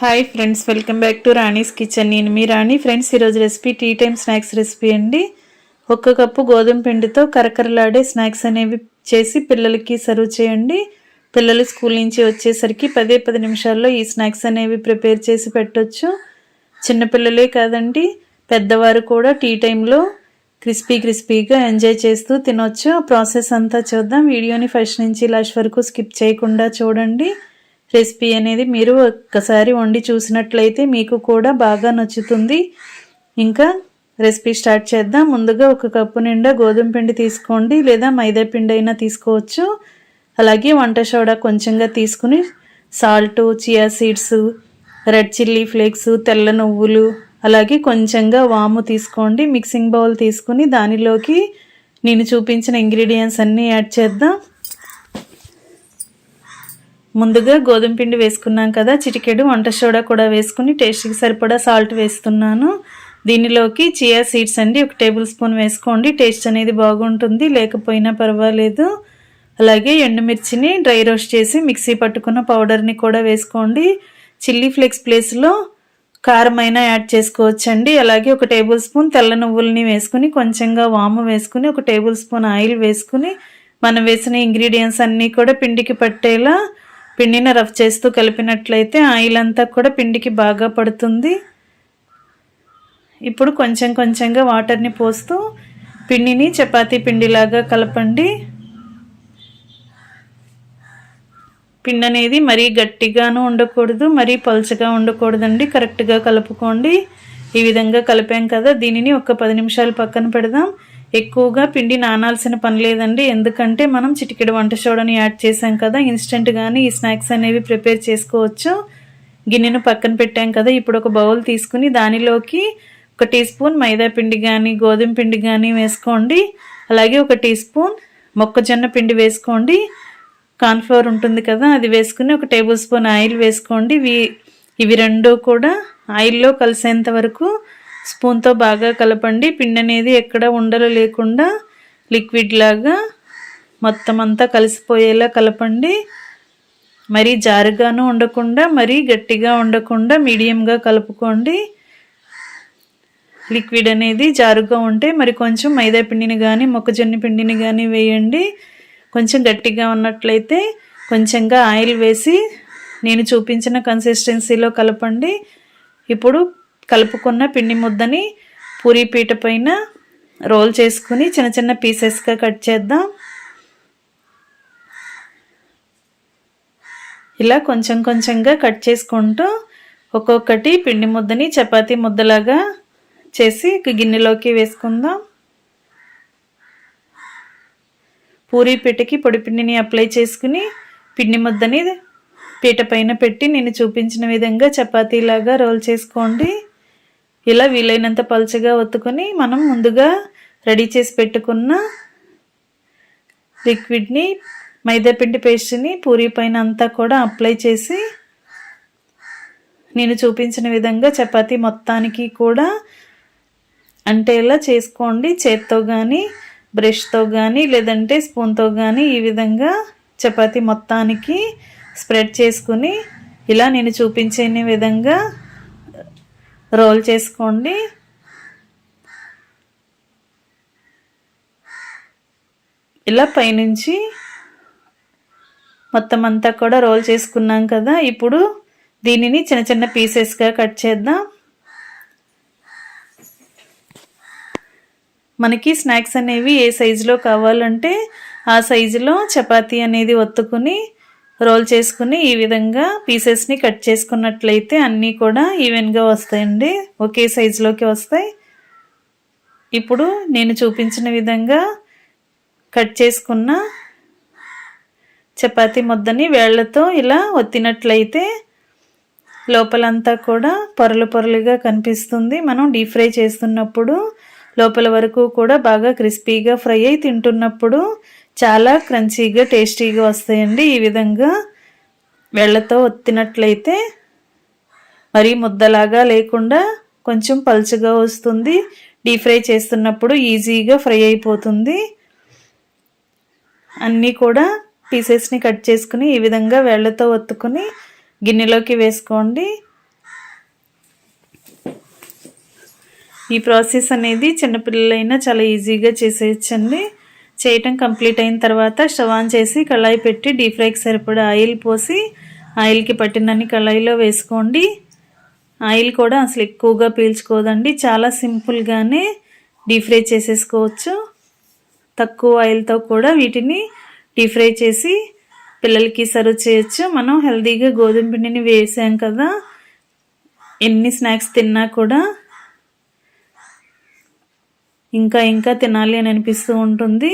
Hi friends welcome back to Rani's kitchen నేను మీ Rani. Friends ఈరోజు recipe tea time snacks recipe అండి. ఒక్క కప్పు గోధుమ పిండితో కరకరలాడే స్నాక్స్ అనేవి చేసి పిల్లలకి సర్వ్ చేయండి. పిల్లలు స్కూల్ నుంచి వచ్చేసరికి పదే పది నిమిషాల్లో ఈ స్నాక్స్ అనేవి ప్రిపేర్ చేసి పెట్టొచ్చు. చిన్నపిల్లలే కాదండి పెద్దవారు కూడా టీ టైంలో క్రిస్పీ క్రిస్పీగా ఎంజాయ్ చేస్తూ తినొచ్చు. ఆ ప్రాసెస్ అంతా చూద్దాం. వీడియోని ఫస్ట్ నుంచి లాస్ట్ వరకు స్కిప్ చేయకుండా చూడండి. రెసిపీ అనేది మీరు ఒక్కసారి వండి చూసినట్లయితే మీకు కూడా బాగా నచ్చుతుంది. ఇంకా రెసిపీ స్టార్ట్ చేద్దాం. ముందుగా ఒక కప్పు నిండా గోధుమ పిండి తీసుకోండి. లేదా మైదా పిండి అయినా తీసుకోవచ్చు. అలాగే వంట సోడా కొంచెంగా తీసుకుని salt chia seeds red chilli flakes తెల్ల నువ్వులు అలాగే కొంచెంగా వాము తీసుకోండి. మిక్సింగ్ బౌల్ తీసుకుని దానిలోకి నేను చూపించిన ఇంగ్రీడియంట్స్ అన్నీ యాడ్ చేద్దాం. ముందుగా గోధుమ పిండి వేసుకున్నాం కదా చిటికెడు వంట సోడా కూడా వేసుకుని టేస్ట్కి సరిపడా సాల్ట్ వేస్తున్నాను. దీనిలోకి చియా సీడ్స్ అండి ఒక టేబుల్ స్పూన్ వేసుకోండి టేస్ట్ అనేది బాగుంటుంది లేకపోయినా పర్వాలేదు. అలాగే ఎండుమిర్చిని డ్రై రోస్ట్ చేసి మిక్సీ పట్టుకున్న పౌడర్ని కూడా వేసుకోండి. చిల్లీ ఫ్లేక్స్ ప్లేస్లో కారమైనా యాడ్ చేసుకోవచ్చండి. అలాగే ఒక టేబుల్ స్పూన్ తెల్ల నువ్వులని వేసుకుని కొంచెంగా వాము వేసుకుని ఒక టేబుల్ స్పూన్ ఆయిల్ వేసుకుని మనం వేసిన ఇంగ్రీడియంట్స్ అన్నీ కూడా పిండికి పట్టేలా పిండిని రఫ్ చేస్తూ కలిపినట్లయితే ఆయిల్ అంతా కూడా పిండికి బాగా పడుతుంది. ఇప్పుడు కొంచెం కొంచెంగా వాటర్ని పోస్తూ పిండిని చపాతీ పిండిలాగా కలపండి. పిండి అనేది మరీ గట్టిగాను ఉండకూడదు మరీ పలుచగా ఉండకూడదండి. కరెక్ట్గా కలుపుకోండి. ఈ విధంగా కలిపాం కదా దీనిని ఒక పది నిమిషాలు పక్కన పెడదాం. ఎక్కువగా పిండి నానాల్సిన పని లేదండి. ఎందుకంటే మనం చిటికెడు వంట సోడాని యాడ్ చేసాం కదా ఇన్స్టెంట్గానే ఈ స్నాక్స్ అనేవి ప్రిపేర్ చేసుకోవచ్చు. గిన్నెను పక్కన పెట్టాం కదా ఇప్పుడు ఒక బౌల్ తీసుకుని దానిలోకి ఒక టీ స్పూన్ మైదా పిండి కానీ గోధుమ పిండి కానీ వేసుకోండి. అలాగే ఒక టీ స్పూన్ మొక్కజొన్న పిండి వేసుకోండి. కార్న్ఫ్లవర్ ఉంటుంది కదా అది వేసుకుని ఒక టేబుల్ స్పూన్ ఆయిల్ వేసుకోండి. ఇవి ఇవి రెండు కూడా ఆయిల్లో కలిసేంత వరకు స్పూన్తో బాగా కలపండి. పిండి అనేది ఎక్కడ ఉండలు లేకుండా లిక్విడ్ లాగా మొత్తం అంతా కలిసిపోయేలా కలపండి. మరీ జారుగాను ఉండకుండా మరీ గట్టిగా ఉండకుండా మీడియంగా కలుపుకోండి. లిక్విడ్ అనేది జారుగా ఉంటే మరి కొంచెం మైదా పిండిని కానీ మొక్కజొన్న పిండిని కానీ వేయండి. కొంచెం గట్టిగా ఉన్నట్లయితే కొంచెంగా ఆయిల్ వేసి నేను చూపించిన కన్సిస్టెన్సీలో కలపండి. ఇప్పుడు కలుపుకున్న పిండి ముద్దని పూరీ పీట పైన రోల్ చేసుకుని చిన్న చిన్న పీసెస్గా కట్ చేద్దాం. ఇలా కొంచెం కొంచెంగా కట్ చేసుకుంటూ ఒక్కొక్కటి పిండి ముద్దని చపాతీ ముద్దలాగా చేసి గిన్నెలోకి వేసుకుందాం. పూరీ పీటకి పొడి పిండిని అప్లై చేసుకుని పిండి ముద్దని పీట పైన పెట్టి నేను చూపించిన విధంగా చపాతీలాగా రోల్ చేసుకోండి. ఇలా వీలైనంత పలుచగా ఒత్తుకొని మనం ముందుగా రెడీ చేసి పెట్టుకున్న లిక్విడ్ని మైదాపిండి పేస్ట్ని పూరి పైన అంతా కూడా అప్లై చేసి నేను చూపించిన విధంగా చపాతి మొత్తానికి కూడా అంటే ఇలా చేసుకోండి. చేత్తో కానీ బ్రష్తో కానీ లేదంటే స్పూన్తో కానీ ఈ విధంగా చపాతి మొత్తానికి స్ప్రెడ్ చేసుకుని ఇలా నేను చూపించే విధంగా రోల్ చేసుకోండి. ఇలా పైనుంచి మొత్తం అంతా కూడా రోల్ చేసుకున్నాం కదా. ఇప్పుడు దీనిని చిన్న చిన్న పీసెస్గా కట్ చేద్దాం. మనకి స్నాక్స్ అనేవి ఏ సైజులో కావాలంటే ఆ సైజులో చపాతీ అనేది ఒత్తుకుని రోల్ చేసుకుని ఈ విధంగా పీసెస్ని కట్ చేసుకున్నట్లయితే అన్నీ కూడా ఈవెన్గా వస్తాయండి. ఒకే సైజులోకి వస్తాయి. ఇప్పుడు నేను చూపించిన విధంగా కట్ చేసుకున్న చపాతీ ముద్దని వేళ్ళతో ఇలా ఒత్తినట్లయితే లోపలంతా కూడా పొరలు పొరలుగా కనిపిస్తుంది. మనం డీప్ ఫ్రై చేస్తున్నప్పుడు లోపల వరకు కూడా బాగా క్రిస్పీగా ఫ్రై అయి తింటున్నప్పుడు చాలా క్రంచీగా టేస్టీగా వస్తాయండి. ఈ విధంగా వెళ్ళతో ఒత్తినట్లయితే మరీ ముద్దలాగా లేకుండా కొంచెం పలుచగా వస్తుంది. డీప్ ఫ్రై చేస్తున్నప్పుడు ఈజీగా ఫ్రై అయిపోతుంది. అన్నీ కూడా పీసెస్ని కట్ చేసుకుని ఈ విధంగా వెళ్ళతో ఒత్తుకుని గిన్నెలోకి వేసుకోండి. ఈ ప్రాసెస్ అనేది చిన్నపిల్లలైనా చాలా ఈజీగా చేసేయచ్చండి. చేయటం కంప్లీట్ అయిన తర్వాత స్టవ్ ఆన్ చేసి కళాయి పెట్టి డీప్ ఫ్రైకి సరిపడా ఆయిల్ పోసి ఆయిల్కి పట్టినన్ని కళాయిలో వేసుకోండి. ఆయిల్ కూడా అసలు ఎక్కువగా పీల్చుకోదండి. చాలా సింపుల్గానే డీప్ ఫ్రై చేసేసుకోవచ్చు. తక్కువ ఆయిల్తో కూడా వీటిని డీప్ ఫ్రై చేసి పిల్లలకి సర్వ్ చేయొచ్చు. మనం హెల్తీగా గోధుమ పిండిని వేసాం కదా ఎన్ని స్నాక్స్ తిన్నా కూడా ఇంకా ఇంకా తినాలి అని అనిపిస్తూ ఉంటుంది.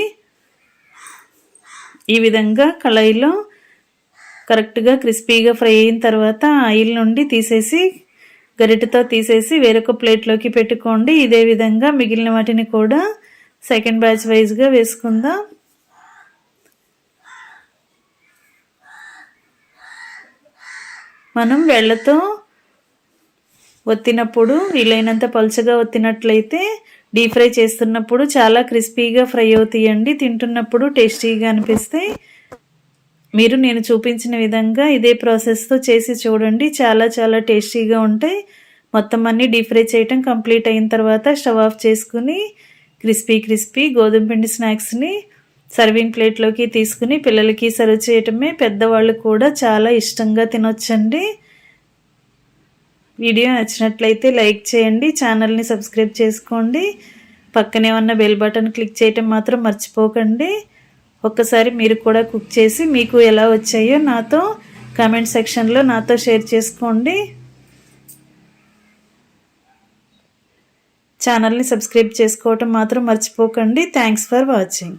ఈ విధంగా కళాయిలో కరెక్ట్గా క్రిస్పీగా ఫ్రై అయిన తర్వాత ఆయిల్ నుండి తీసేసి గరిటతో తీసేసి వేరొక ప్లేట్లోకి పెట్టుకోండి. ఇదే విధంగా మిగిలిన వాటిని కూడా సెకండ్ బ్యాచ్ వైజ్గా వేసుకుందాం. మనం వెళ్ళతో ఒత్తినప్పుడు వీలైనంత పలుచగా ఒత్తినట్లయితే డీప్ ఫ్రై చేస్తున్నప్పుడు చాలా క్రిస్పీగా ఫ్రై అవుతాయండి. తింటున్నప్పుడు టేస్టీగా అనిపిస్తాయి మీరు నేను చూపించిన విధంగా ఇదే ప్రాసెస్తో చేసి చూడండి. చాలా చాలా టేస్టీగా ఉంటాయి. మొత్తం అన్నీ డీప్ ఫ్రై చేయటం కంప్లీట్ అయిన తర్వాత స్టవ్ ఆఫ్ చేసుకుని క్రిస్పీ క్రిస్పీ గోధుమ పిండి స్నాక్స్ని సర్వింగ్ ప్లేట్లోకి తీసుకుని పిల్లలకి సర్వ్ చేయటమే పెద్దవాళ్ళు కూడా చాలా ఇష్టంగా తినొచ్చండి. వీడియో నచ్చినట్లయితే లైక్ చేయండి ఛానల్ని సబ్స్క్రైబ్ చేసుకోండి. పక్కనే ఉన్న బెల్ బటన్ క్లిక్ చేయటం మాత్రం మర్చిపోకండి. ఒక్కసారి మీరు కూడా కుక్ చేసి మీకు ఎలా వచ్చాయో నాతో కామెంట్ సెక్షన్లో నాతో షేర్ చేసుకోండి. ఛానల్ని సబ్స్క్రైబ్ చేసుకోవటం మాత్రం మర్చిపోకండి. Thanks for watching.